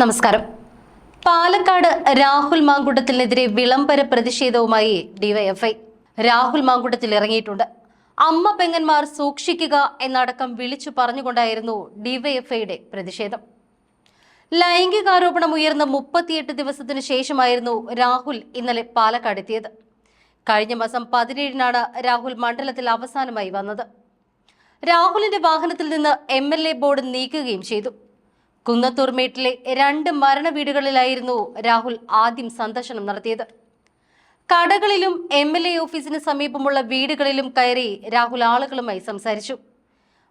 നമസ്കാരം. പാലക്കാട് രാഹുൽ മാങ്കുട്ടത്തിനെതിരെ വിളംബര പ്രതിഷേധവുമായി ഡിവൈഎഫ്ഐ. രാഹുൽ മാങ്കുട്ടത്തിൽ ഇറങ്ങിയിട്ടുണ്ട്. അമ്മ പെങ്ങന്മാർ സൂക്ഷിക്കുക എന്നടക്കം വിളിച്ചു പറഞ്ഞുകൊണ്ടായിരുന്നു ഡിവൈഎഫ്ഐയുടെ പ്രതിഷേധം. ലൈംഗികാരോപണം ഉയർന്ന മുപ്പത്തിയെട്ട് ദിവസത്തിനു ശേഷമായിരുന്നു രാഹുൽ ഇന്നലെ പാലക്കാട് എത്തിയത്. കഴിഞ്ഞ മാസം പതിനേഴിനാണ് രാഹുൽ മണ്ഡലത്തിൽ അവസാനമായി വന്നത്. രാഹുലിന്റെ വാഹനത്തിൽ നിന്ന് എം ബോർഡ് നീക്കുകയും ചെയ്തു. കുന്നത്തൂർ മേട്ടിലെ രണ്ട് മരണ വീടുകളിലായിരുന്നു രാഹുൽ ആദ്യം സന്ദർശനം നടത്തിയത്. കടകളിലും എം എൽ എ ഓഫീസിന് സമീപമുള്ള വീടുകളിലും കയറി രാഹുൽ ആളുകളുമായി സംസാരിച്ചു.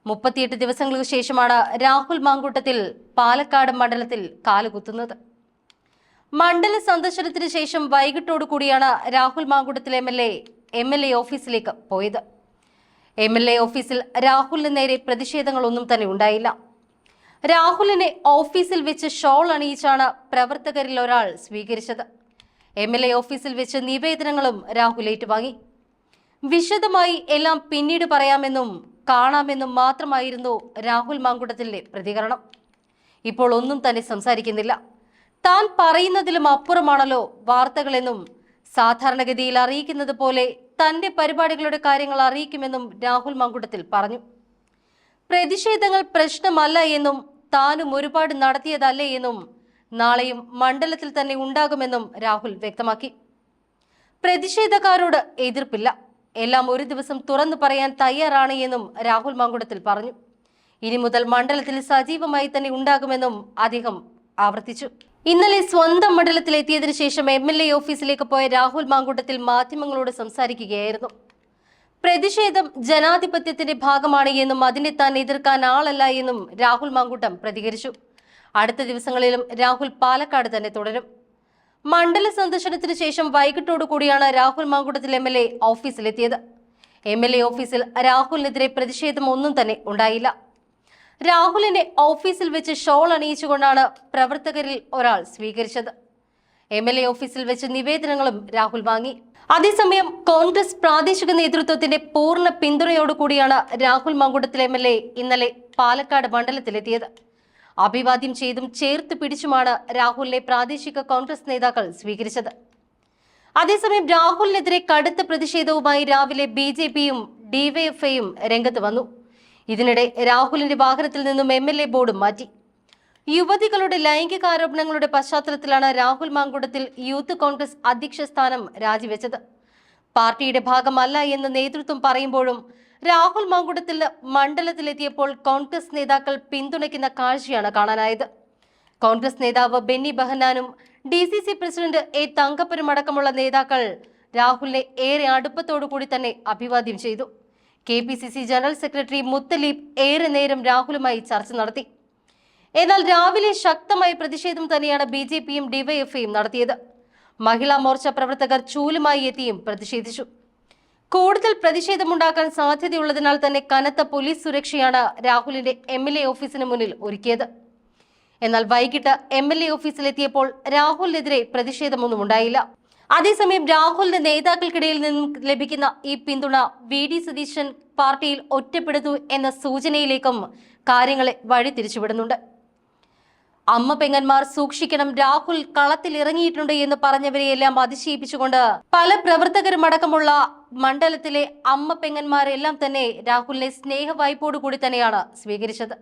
മുപ്പത്തിയെട്ട് ദിവസങ്ങൾക്ക് ശേഷമാണ് രാഹുൽ മാങ്കൂട്ടത്തിൽ പാലക്കാട് മണ്ഡലത്തിൽ കാലുകുത്തുന്നത്. മണ്ഡല സന്ദർശനത്തിന് ശേഷം വൈകിട്ടോടു കൂടിയാണ് Rahul Mankoottathil M L A M L A ഓഫീസിലേക്ക് പോയത്. എം എൽ എ ഓഫീസിൽ രാഹുലിന് നേരെ പ്രതിഷേധങ്ങളൊന്നും തന്നെ ഉണ്ടായില്ല. രാഹുലിനെ ഓഫീസിൽ വെച്ച് ഷോൾ അണിയിച്ചാണ് പ്രവർത്തകരിൽ ഒരാൾ സ്വീകരിച്ചത്. എം എൽ എ ഓഫീസിൽ വെച്ച് നിവേദനങ്ങളും രാഹുൽ ഏറ്റുവാങ്ങി. വിശദമായി എല്ലാം പിന്നീട് പറയാമെന്നും കാണാമെന്നും മാത്രമായിരുന്നു രാഹുൽ മാങ്കുടത്തിന്റെ പ്രതികരണം. ഇപ്പോൾ ഒന്നും തന്നെ സംസാരിക്കുന്നില്ല. താൻ പറയുന്നതിലും അപ്പുറമാണല്ലോ വാർത്തകളെന്നും സാധാരണഗതിയിൽ അറിയിക്കുന്നത് പോലെ തന്റെ പരിപാടികളുടെ കാര്യങ്ങൾ അറിയിക്കുമെന്നും രാഹുൽ മാങ്കുടത്തിൽ പറഞ്ഞു. പ്രതിഷേധങ്ങൾ പ്രശ്നമല്ല എന്നും താനും ഒരുപാട് നടത്തിയതല്ലേ എന്നും നാളെയും മണ്ഡലത്തിൽ തന്നെ ഉണ്ടാകുമെന്നും രാഹുൽ വ്യക്തമാക്കി. പ്രതിഷേധക്കാരോട് എതിർപ്പില്ല. എല്ലാം ഒരു ദിവസം തുറന്നു പറയാൻ തയ്യാറാണ് എന്നും രാഹുൽ മാങ്കുടത്തിൽ പറഞ്ഞു. ഇനി മുതൽ മണ്ഡലത്തിൽ സജീവമായി തന്നെ ഉണ്ടാകുമെന്നും അദ്ദേഹം ആവർത്തിച്ചു. ഇന്നലെ സ്വന്തം മണ്ഡലത്തിൽ എത്തിയതിനു ശേഷം എം എൽ എ ഓഫീസിലേക്ക് പോയ രാഹുൽ മാങ്കൂട്ടത്തിൽ മാധ്യമങ്ങളോട് സംസാരിക്കുകയായിരുന്നു. പ്രതിഷേധം ജനാധിപത്യത്തിന്റെ ഭാഗമാണ് എന്നും അതിനെ താൻ എതിർക്കാൻ ആളല്ല എന്നും രാഹുൽ മാങ്കൂട്ടം പ്രതികരിച്ചു. അടുത്ത ദിവസങ്ങളിലും രാഹുൽ പാലക്കാട് തന്നെ തുടരും. മണ്ഡല സന്ദർശനത്തിന് ശേഷം വൈകിട്ടോടു കൂടിയാണ് Rahul Mankoottathil M L A ഓഫീസിലെത്തിയത്. M L A ഓഫീസിൽ രാഹുലിനെതിരെ പ്രതിഷേധം ഒന്നും തന്നെ ഉണ്ടായില്ല. രാഹുലിനെ ഓഫീസിൽ വെച്ച് ഷോൾ അണിയിച്ചുകൊണ്ടാണ് പ്രവർത്തകരിൽ ഒരാൾ സ്വീകരിച്ചത്. എം എൽ എ ഓഫീസിൽ വെച്ച് നിവേദനങ്ങളും രാഹുൽ വാങ്ങി. അതേസമയം കോൺഗ്രസ് പ്രാദേശിക നേതൃത്വത്തിന്റെ പൂർണ പിന്തുണയോടുകൂടിയാണ് Rahul Mankoottathil M L A ഇന്നലെ പാലക്കാട് മണ്ഡലത്തിലെത്തിയത്. അഭിവാദ്യം ചെയ്തും ചേർത്ത് പിടിച്ചുമാണ് രാഹുലിനെ പ്രാദേശിക കോൺഗ്രസ് നേതാക്കൾ സ്വീകരിച്ചത്. അതേസമയം രാഹുലിനെതിരെ കടുത്ത പ്രതിഷേധവുമായി രാവിലെ ബി ജെ പിയും ഡിവൈഎഫ്ഐയും രംഗത്ത് വന്നു. ഇതിനിടെ രാഹുലിന്റെ വാഹനത്തിൽ നിന്നും എം എൽ എ ബോർഡും മാറ്റി. യുവതികളുടെ ലൈംഗികാരോപണങ്ങളുടെ പശ്ചാത്തലത്തിലാണ് രാഹുൽ മാങ്കുടത്തിൽ യൂത്ത് കോൺഗ്രസ് അധ്യക്ഷ സ്ഥാനം രാജിവെച്ചത്. പാർട്ടിയുടെ ഭാഗമല്ല എന്ന് നേതൃത്വം പറയുമ്പോഴും രാഹുൽ മാങ്കുടത്തിൽ മണ്ഡലത്തിലെത്തിയപ്പോൾ കോൺഗ്രസ് നേതാക്കൾ പിന്തുണയ്ക്കുന്ന കാഴ്ചയാണ് കാണാനായത്. കോൺഗ്രസ് നേതാവ് Benny ബഹനാനും D C C president A തങ്കപ്പനും അടക്കമുള്ള നേതാക്കൾ രാഹുലിനെ ഏറെ അടുപ്പത്തോടു കൂടി തന്നെ അഭിവാദ്യം ചെയ്തു. K P C C general secretary Muthalib ഏറെ നേരം രാഹുലുമായി ചർച്ച നടത്തി. എന്നാൽ രാവിലെ ശക്തമായ പ്രതിഷേധം തന്നെയാണ് ബി ജെ പിയും ഡിവൈഎഫ്ഐയും നടത്തിയത്. മഹിളാ മോർച്ച പ്രവർത്തകർ ചൂലുമായി എത്തിയും പ്രതിഷേധിച്ചു. കൂടുതൽ പ്രതിഷേധമുണ്ടാക്കാൻ സാധ്യതയുള്ളതിനാൽ തന്നെ കനത്ത പോലീസ് സുരക്ഷയാണ് രാഹുലിന്റെ എം എൽ എ ഓഫീസിന് മുന്നിൽ ഒരുക്കിയത്. എന്നാൽ വൈകിട്ട് എം എൽ എ ഓഫീസിലെത്തിയപ്പോൾ രാഹുലിനെതിരെ പ്രതിഷേധമൊന്നും ഉണ്ടായില്ല. അതേസമയം രാഹുലിന്റെ നേതാക്കൾക്കിടയിൽ നിന്നും ലഭിക്കുന്ന ഈ പിന്തുണ വി ഡി സതീശൻ പാർട്ടിയിൽ ഒറ്റപ്പെടുന്നു എന്ന സൂചനയിലേക്കും കാര്യങ്ങളെ വഴി തിരിച്ചുവിടുന്നുണ്ട് അമ്മ പെങ്ങന്മാർ സൂക്ഷിക്കണം രാഹുൽ കളത്തിൽ ഇറങ്ങിയിട്ടുണ്ട് എന്ന് പറഞ്ഞവരെയെല്ലാം അതിശയിപ്പിച്ചുകൊണ്ട് പല പ്രവർത്തകരും അടക്കമുള്ള മണ്ഡലത്തിലെ അമ്മ പെങ്ങന്മാരെല്ലാം തന്നെ രാഹുലിനെ സ്നേഹവായ്പോടുകൂടി തന്നെയാണ് സ്വീകരിച്ചത്.